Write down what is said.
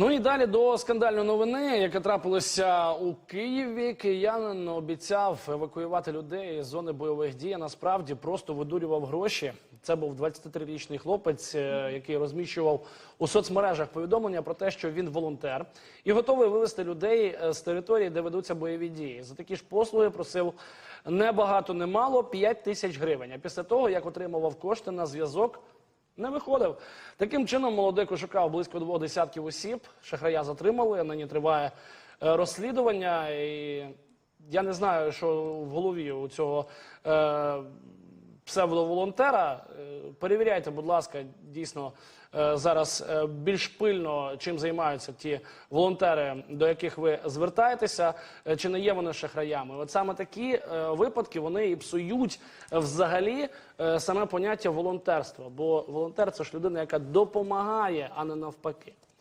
Ну і далі до скандальної новини, яка трапилася у Києві. Киянин обіцяв евакуювати людей з зони бойових дій. а Насправді просто видурював гроші. Це був 23-річний хлопець, е, який розміщував у соцмережах повідомлення про те, що він волонтер і готовий вивезти людей е, з території, де ведуться бойові дії. За такі ж послуги просив не багато, не мало 5 тисяч гривень. А після того, як отримував кошти на зв'язок, не виходив. Таким чином, молодик шукав близько двох десятків осіб. Шахрая затримали. Нині триває е, розслідування. І я не знаю, що в голові у цього е, псевдоволонтера. Е, Перевіряйте, будь ласка, дійсно е, зараз е, більш пильно чим займаються ті волонтери, до яких ви звертаєтеся, чи не є вони шахраями. От саме такі випадки вони і псують взагалі саме поняття волонтерства. Бо волонтер це ж людина, яка допомагає, а не навпаки.